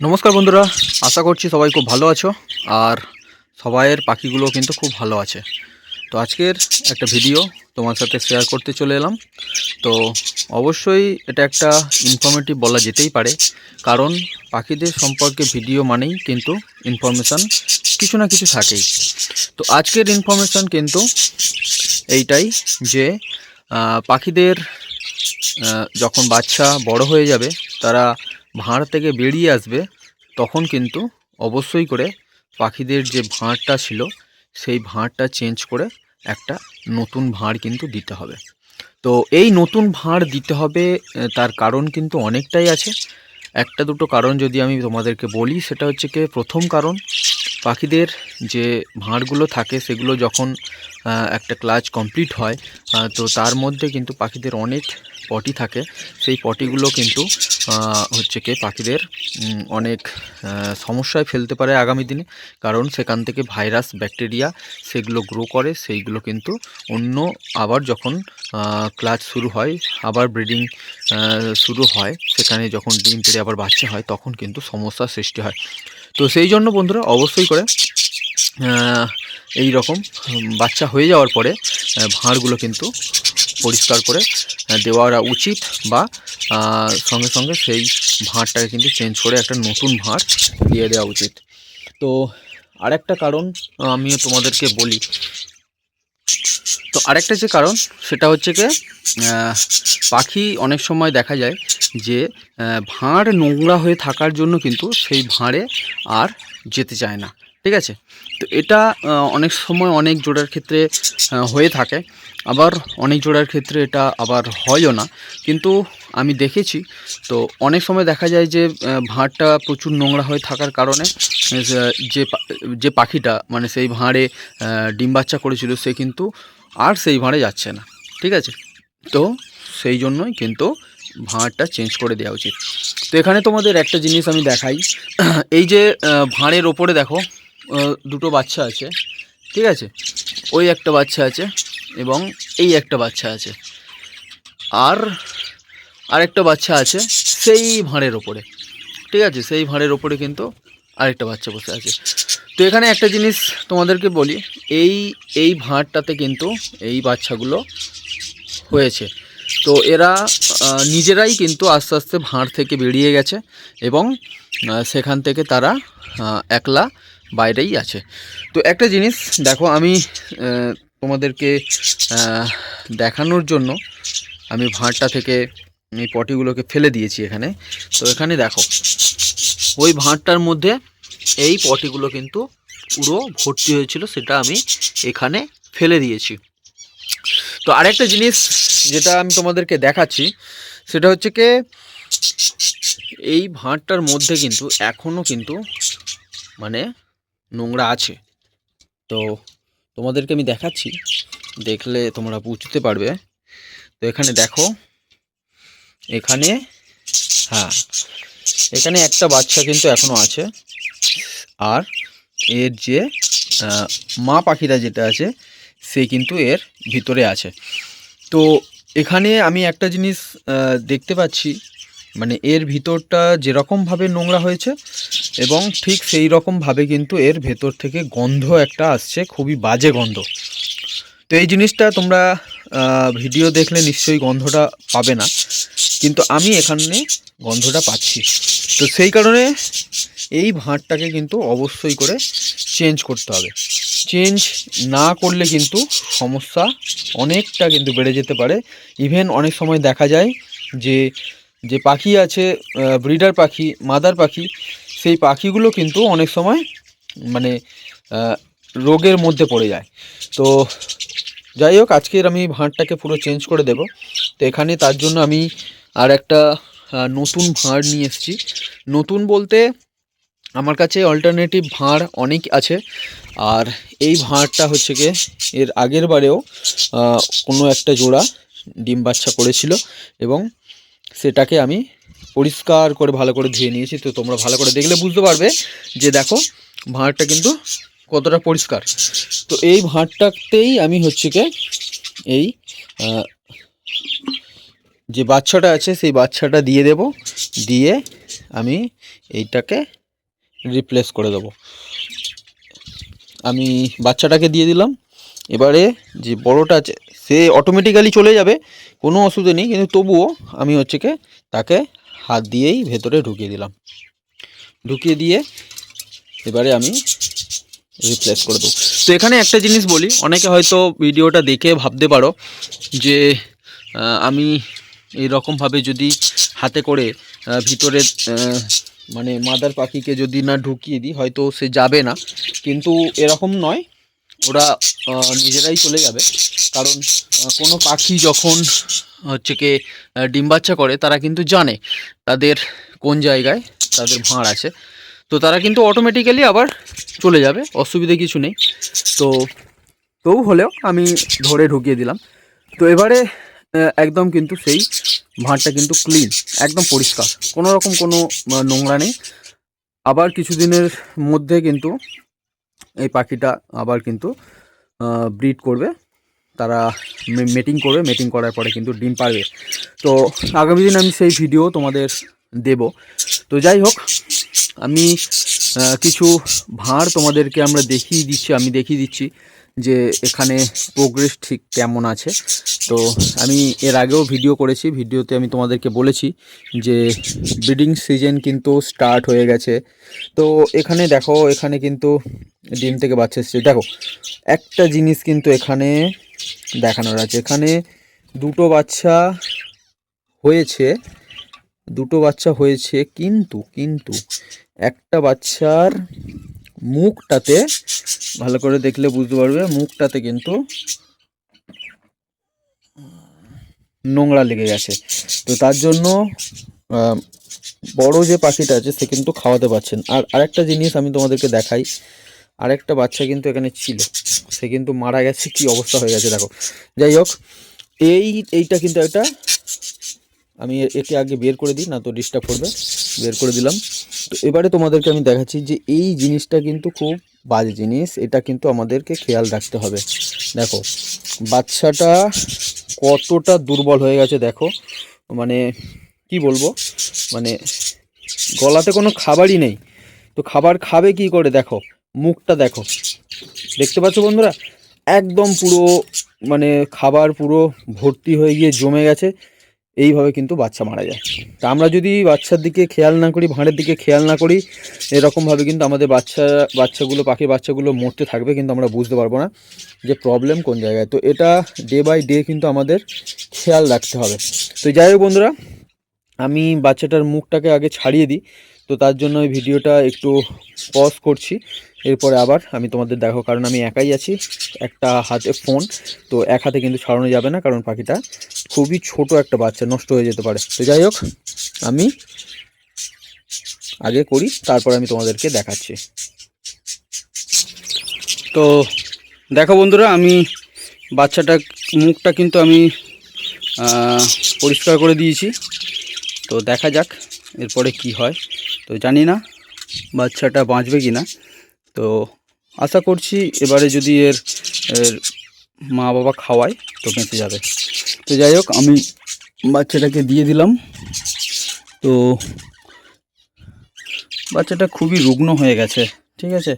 নমস্কার বন্ধুরা, আশা করছি সবাই খুব ভালো আছো, আর সবাইয়ের পাখিগুলো কিন্তু খুব ভালো আছে। তো আজকের একটা ভিডিও তোমার সাথে শেয়ার করতে চলে এলাম। তো অবশ্যই এটা একটা ইনফরমেটিভ বলা যেতেই পারে, কারণ পাখিদের সম্পর্কে ভিডিও মানেই কিন্তু ইনফরমেশান কিছু না কিছু থাকেই। তো আজকের ইনফরমেশান কিন্তু এইটাই যে পাখিদের যখন বাচ্চা বড় হয়ে যাবে, তারা ভাঁড় থেকে বেরিয়ে আসবে, তখন কিন্তু অবশ্যই করে পাখিদের যে ভাঁড়টা ছিল, সেই ভাঁড়টা চেঞ্জ করে একটা নতুন ভাঁড় কিন্তু দিতে হবে। তো এই নতুন ভাঁড় দিতে হবে তার কারণ কিন্তু অনেকটাই আছে। একটা দুটো কারণ যদি আমি তোমাদেরকে বলি, সেটা হচ্ছে কি, প্রথম কারণ, পাখিদের যে ভাঁড়গুলো থাকে, সেগুলো যখন একটা ক্লাচ কমপ্লিট হয় তো তার মধ্যে কিন্তু পাখিদের অনেক পটি থাকে, সেই পটিগুলো কিন্তু হচ্ছে কি পাখিদের অনেক সমস্যায় ফেলতে পারে আগামী দিনে। কারণ সেখান থেকে ভাইরাস, ব্যাকটেরিয়া সেগুলো গ্রো করে, সেইগুলো কিন্তু অন্য আবার যখন ক্লাচ শুরু হয়, আবার ব্রিডিং শুরু হয়, সেখানে যখন ডিম পেড়ে আবার বাচ্চা হয়, তখন কিন্তু সমস্যার সৃষ্টি হয়। তো সেই জন্য বন্ধুরা, অবশ্যই করে এই রকম বাচ্চা হয়ে যাওয়ার পরে ভাঁড়গুলো কিন্তু পরিষ্কার করে দেওয়া উচিত বা সঙ্গে সঙ্গে সেই ভাঁড়টাকে কিন্তু চেঞ্জ করে একটা নতুন ভাঁড় দিয়ে দেওয়া উচিত। তো আরেকটা কারণ আমিও তোমাদেরকে বলি। তো আরেকটা যে কারণ, সেটা হচ্ছে কি পাখি অনেক সময় দেখা যায় যে ভাঁড় নোংরা হয়ে থাকার জন্য কিন্তু সেই ভাঁড়ে আর যেতে চায় না। ঠিক আছে? তো এটা অনেক সময় অনেক জোড়ার ক্ষেত্রে হয়ে থাকে। আবার অনেক জোড়ার ক্ষেত্রে এটা আবার হয়ও না। কিন্তু আমি দেখেছি, তো অনেক সময় দেখা যায় যে ভাঁড়টা প্রচুর নোংরা হয়ে থাকার কারণে যে যে পাখিটা মানে সেই ভাঁড়ে ডিম বাচ্চা করেছিল, সে কিন্তু আর সেই ভাঁড়ে যাচ্ছে না। ঠিক আছে? তো সেই জন্যই কিন্তু ভাঁড়টা চেঞ্জ করে দেওয়া উচিত। তো এখানে তোমাদের একটা জিনিস আমি দেখাই। এই যে ভাঁড়ের ওপরে দেখো দুটো বাচ্চা আছে, ঠিক আছে? ওই একটা বাচ্চা আছে এবং এই একটা বাচ্চা আছে। আর আরেকটা বাচ্চা আছে সেই ভাঁড়ের ওপরে, ঠিক আছে? সেই ভাঁড়ের ওপরে কিন্তু আরেকটা বাচ্চা বসে আছে। তো এখানে একটা জিনিস তোমাদেরকে বলি, এই এই ভাঁড়টাতে কিন্তু এই বাচ্চাগুলো হয়েছে। তো এরা নিজেরাই কিন্তু আস্তে আস্তে ভাঁড় থেকে বেরিয়ে গেছে এবং সেখান থেকে তারা একলা বাইরেই আছে। তো একটা জিনিস, দেখো আমি তোমাদেরকে দেখানোর জন্য আমি ভাঁড়টা থেকে এই পটিগুলোকে ফেলে দিয়েছি এখানে। তো এখানে দেখো, ওই ভাঁড়টার মধ্যে এই পটিগুলো কিন্তু পুরো ভর্তি হয়েছিল, সেটা আমি এখানে ফেলে দিয়েছি। তো আরেকটা জিনিস যেটা আমি তোমাদেরকে দেখাচ্ছি, সেটা হচ্ছে কি, এই ভাঁড়টার মধ্যে কিন্তু এখনও কিন্তু মানে নোংরা আছে। তো তোমাদেরকে আমি দেখাচ্ছি। দেখলে তোমরা বুঝতে পারবে। তো এখানে দেখো। এখানে হ্যাঁ এখানে একটা বাচ্চা কিন্তু এখনও আছে। আর এর যে মা পাখিরা যেটা আছে, সে কিন্তু এর ভিতরে আছে। তো এখানে আমি একটা জিনিস দেখতে পাচ্ছি। মানে এর ভিতরটা যেরকমভাবে নোংরা হয়েছে এবং ঠিক সেই রকমভাবে কিন্তু এর ভেতর থেকে গন্ধ একটা আসছে, খুবই বাজে গন্ধ। তো এই জিনিসটা তোমরা ভিডিও দেখলে নিশ্চয়ই গন্ধটা পাবে না, কিন্তু আমি এখানে গন্ধটা পাচ্ছি। তো সেই কারণে এই ভাঁড়টাকে কিন্তু অবশ্যই করে চেঞ্জ করতে হবে। চেঞ্জ না করলে কিন্তু সমস্যা অনেকটা কিন্তু বেড়ে যেতে পারে। ইভেন অনেক সময় দেখা যায় যে যে পাখি আছে ব্রিডার পাখি, মাদার পাখি, সেই পাখিগুলো কিন্তু অনেক সময় মানে রোগের মধ্যে পড়ে যায়। তো যাই হোক, আজকের আমি ভাঁড়টাকে পুরো চেঞ্জ করে দেব। তো এখানে তার জন্য আমি আর একটা নতুন ভাঁড় নিয়ে এসেছি। নতুন বলতে আমার কাছে অল্টারনেটিভ ভাঁড় অনেক আছে। আর এই ভাঁড়টা হচ্ছে গিয়ে এর আগের বারেও কোনো একটা জোড়া ডিম বাচ্চা করেছিল এবং সেটাকে আমি পরিষ্কার করে ভালো করে ধুয়ে নিয়েছি। তো তোমরা ভালো করে দেখলে বুঝতে পারবে যে দেখো, ভাঁড়টা কিন্তু কতটা পরিষ্কার। তো এই ভাঁড়টাতেই আমি হচ্ছে গিয়ে এই যে বাচ্চাটা আছে সেই বাচ্চাটা দিয়ে দেব, দিয়ে আমি এইটাকে রিপ্লেস করে দেবো। আমি বাচ্চাটাকে দিয়ে দিলাম। এবারে যে বড়টা আছে, সে অটোমেটিক্যালি চলে যাবে, কোনো অসুবিধা নেই, কিন্তু তবুও আমি হচ্ছে কি, তাকে হাত দিয়েই ভেতরে ঢুকিয়ে দিলাম। ঢুকিয়ে দিয়ে এবারে আমি রিপ্লেস করে দেবো। তো এখানে একটা জিনিস বলি, অনেকে হয়তো ভিডিওটা দেখে ভাবতে পারো যে আমি এইরকমভাবে যদি হাতে করে ভিতরে মানে মাদার পাখিকে যদি না ঢুকিয়ে দিই, হয়তো সে যাবে না। কিন্তু এরকম নয় ওরা নিজেরাই চলে যাবে। কারণ কোনো পাখি যখন হচ্ছে কি ডিম বাচ্চা করে, তারা কিন্তু জানে তাদের কোন জায়গায় তাদের ভাঁড় আছে। তো তারা কিন্তু অটোমেটিক্যালি আবার চলে যাবে, অসুবিধে কিছু নেই। তো, তবু হলেও আমি ধরে ঢুকিয়ে দিলাম। তো এবারে একদম কিন্তু সেই ভাঁড়টা কিন্তু ক্লিন একদম পরিষ্কার। কোনো রকম কোনো নোংরা নেই। আবার কিছুদিনের মধ্যে কিন্তু এই পাখিটা আবার কিন্তু ব্রিড করবে। তারা মেটিং করবে মেটিং করার পরে কিন্তু ডিম পারবে। তো আগামী দিন আমি সেই ভিডিও তোমাদের দেব। তো যাই হোক আমি কিছু ভাঁড় তোমাদেরকে আমরা দেখিয়ে দিচ্ছি, আমি দেখিয়ে দিচ্ছি যে এখানে প্রোগ্রেস ঠিক কেমন আছে। তো আমি এর আগেও ভিডিও করেছি ভিডিওতে আমি তোমাদেরকে বলেছি যে ব্রিডিং সিজন কিন্তু স্টার্ট হয়ে গেছে। তো এখানে দেখো, এখানে কিন্তু ডিম থেকে বাচ্চা এসছে। দেখো, একটা জিনিস কিন্তু এখানে দেখানোর আছে। এখানে দুটো বাচ্চা হয়েছে দুটো বাচ্চা হয়েছে, কিন্তু কিন্তু একটা বাচ্চার মুখটাতে, ভালো করে দেখলে বুঝতে পারবে, মুখটাতে কিন্তু নোংরা লেগে গেছে। তো তার জন্য বড় যে পাখিটা আছে, সে কিন্তু খাওয়াতে পারছেন আর আরেকটা জিনিস আমি তোমাদেরকে দেখাই, আরেকটা বাচ্চা কিন্তু এখানে ছিল, সে কিন্তু মারা গেছে, কি অবস্থা হয়ে গেছে দেখো। যাই হোক, এই, এইটা কিন্তু একটা আমি একে আগে বের করে দিই, না তো ডিস্টার্ব করবে। বের করে দিলাম। তো এবারে তোমাদেরকে আমি দেখাচ্ছি যে এই জিনিসটা কিন্তু খুব বাজে জিনিস। এটা কিন্তু আমাদেরকে খেয়াল রাখতে হবে। দেখো, বাচ্চাটা কতটা দুর্বল হয়ে গেছে, দেখো। মানে কি বলব? মানে গলাতে কোনো খাবারই নেই। তো খাবার খাবে কি করে? দেখো, মুখটা দেখো। দেখতে পাচ্ছ বন্ধুরা? একদম পুরো মানে খাবার পুরো ভর্তি হয়ে গিয়ে জমে গেছে। এইভাবে কিন্তু বাচ্চা মারা যায়। তা আমরা যদি বাচ্চার দিকে খেয়াল না করি, ভাঁড়ের দিকে খেয়াল না করি, এরকমভাবে কিন্তু আমাদের বাচ্চা, বাচ্চাগুলো, পাখির বাচ্চাগুলো মরতে থাকবে কিন্তু আমরা বুঝতে পারব না যে প্রবলেম কোন জায়গায়। তো এটা ডে বাই ডে কিন্তু আমাদের খেয়াল রাখতে হবে। তো যাই হোক বন্ধুরা, আমি বাচ্চাটার মুখটাকে আগে ছাড়িয়ে দিই। তো তার জন্য এই ভিডিওটা একটু পজ করছি। এরপরে আবার আমি তোমাদের দেখো কারণ আমি একাই আছি, একটা হাতে ফোন তো এক হাতে কিন্তু ছাড়ানো যাবে না, কারণ পাখিটা খুবই ছোট একটা বাচ্চা, নষ্ট হয়ে যেতে পারে। তো যাই হোক, আমি আগে করি, তারপর আমি তোমাদেরকে দেখাচ্ছি। তো দেখো বন্ধুরা, আমি বাচ্চাটা, মুখটা কিন্তু আমি পরিষ্কার করে দিয়েছি। তো দেখা যাক। এরপরে কি হয়? তো জানি না বাচ্চাটা বাঁচবে কি না তো আশা করছি এবারে যদি এর মা বাবা খাওয়ায় তো বেঁচে যাবে। তো যাই হোক, আমি বাচ্চাটাকে দিয়ে দিলাম। তো বাচ্চাটা খুবই রুগ্ন হয়ে গেছে, ঠিক আছে?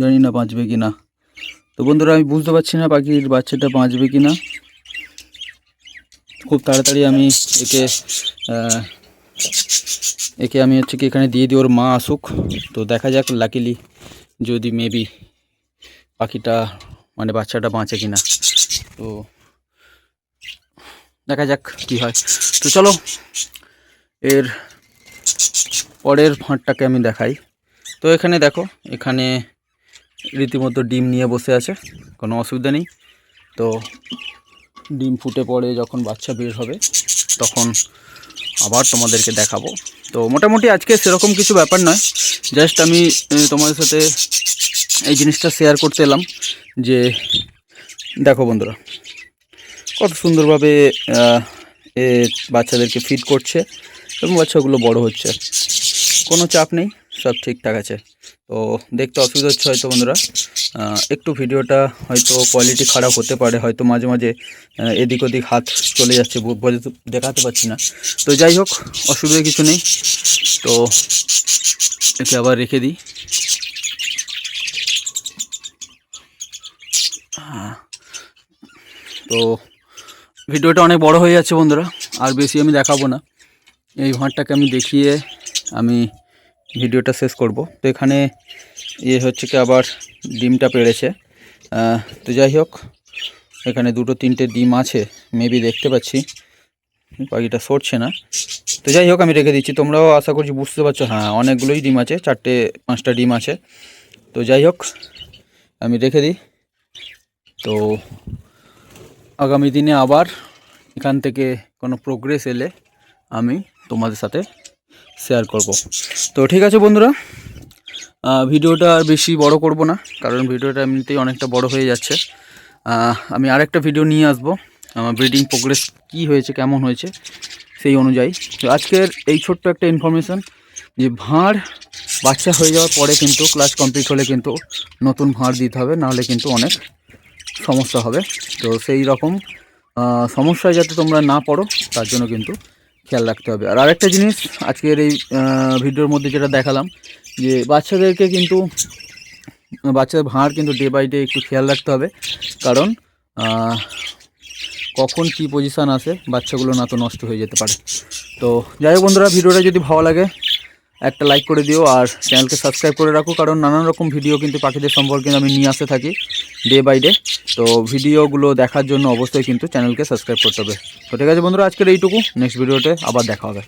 জানি না বাঁচবে কি না তো বন্ধুরা, আমি বুঝতে পারছি না পাখির বাচ্চাটা বাঁচবে কি না খুব তাড়াতাড়ি আমি একে একে আমি হচ্ছে কি এখানে দিয়ে দিই, ওর মা আসুক। তো দেখা যাক লাকিলি যদি মেবি পাখিটা মানে বাচ্চাটা বাঁচে কিনা। তো দেখা যাক কি হয়। তো চলো, এর পরের ফাঁটটাকে আমি দেখাই। তো এখানে দেখো, এখানে রীতিমতো ডিম নিয়ে বসে আছে, কোনো অসুবিধা নেই। তো ডিম ফুটে পড়ে যখন বাচ্চা বের হবে, তখন আবার তোমাদেরকে দেখাবো। তো মোটামুটি আজকে সেরকম কিছু ব্যাপার নয়। জাস্ট আমি তোমাদের সাথে এই জিনিসটা শেয়ার করতে এলাম যে, দেখো বন্ধুরা, কত সুন্দরভাবে এ বাচ্চাদেরকে ফিড করছে এবং বাচ্চাগুলো বড় হচ্ছে। কোনো চাপ নেই, সব ঠিকঠাক আছে। তো দেখতে অসুবিধা হচ্ছে হয়তো বন্ধুরা। একটু ভিডিওটা হয়তো কোয়ালিটি খারাপ হতে পারে, হয়তো মাঝে মাঝে এদিক ওদিক হাত চলে যাচ্ছে দেখাতে পারছি না। তো যাই হোক, অসুবিধা কিছু নেই। তো একে আবার রেখে দিই। তো ভিডিওটা অনেক বড় হয়ে যাচ্ছে বন্ধুরা, আর বেশি আমি দেখাবো না। এই ভাঁড়টাকে আমি দেখিয়ে আমি ভিডিওটা শেষ করব। তো এখানে ইয়ে হচ্ছে কি আবার ডিমটা পেড়েছে। তো যাই হোক, এখানে দুটো তিনটে ডিম আছে মেবি দেখতে পাচ্ছি। পাখিটা সরছে না। তো যাই হোক, আমি রেখে দিচ্ছি। তোমরাও আশা করছি বুঝতে পারছ। হ্যাঁ অনেকগুলোই ডিম আছে, চারটে, পাঁচটা ডিম আছে। তো যাই হোক, আমি রেখে দিই। তো আগামী দিনে আবার এখান থেকে কোনো প্রোগ্রেস এলে আমি তোমাদের সাথে শেয়ার করব। তো ঠিক আছে বন্ধুরা ভিডিওটা আর বেশি বড় করব না, কারণ ভিডিওটা এমনিতেই অনেকটা বড় হয়ে যাচ্ছে। আমি আরেকটা ভিডিও নিয়ে আসব, আমার ব্রিডিং প্রোগ্রেস কী হয়েছে, কেমন হয়েছে, সেই অনুযায়ী। তো আজকের এই ছোট্ট একটা ইনফরমেশান যে ভাঁড় বাচ্চা হয়ে যাওয়ার পরে কিন্তু ক্লাস কমপ্লিট হলে কিন্তু নতুন ভাঁড় দিতে হবে, নাহলে কিন্তু অনেক সমস্যা হবে। তো সেই রকম সমস্যায় যাতে তোমরা না পড়ো, তার জন্য কিন্তু খেয়াল রাখতে হবে। আর আরেকটা জিনিস আজকের এই ভিডিওর মধ্যে যেটা দেখালাম, যে বাচ্চাদেরকে কিন্তু, বাচ্চাদের ভাঁড় কিন্তু ডে বাই ডে একটু খেয়াল রাখতে হবে। কারণ কখন কি পজিশান আসে, বাচ্চাগুলো না তো নষ্ট হয়ে যেতে পারে। তো যাই হোক বন্ধুরা, ভিডিওটা যদি ভালো লাগে একটা লাইক করে দিও আর চ্যানেলকে সাবস্ক্রাইব করে রাখো, কারণ নানান রকম ভিডিও কিন্তু পাখিদের সম্পর্কে আমি নিয়ে আসতে থাকি ডে বাই ডে তো ভিডিওগুলো দেখার জন্য অবশ্যই কিন্তু চ্যানেলকে সাবস্ক্রাইব করতে হবে। তো ঠিক আছে বন্ধুরা, আজকের এইটুকু। নেক্সট ভিডিওতে আবার দেখা হবে।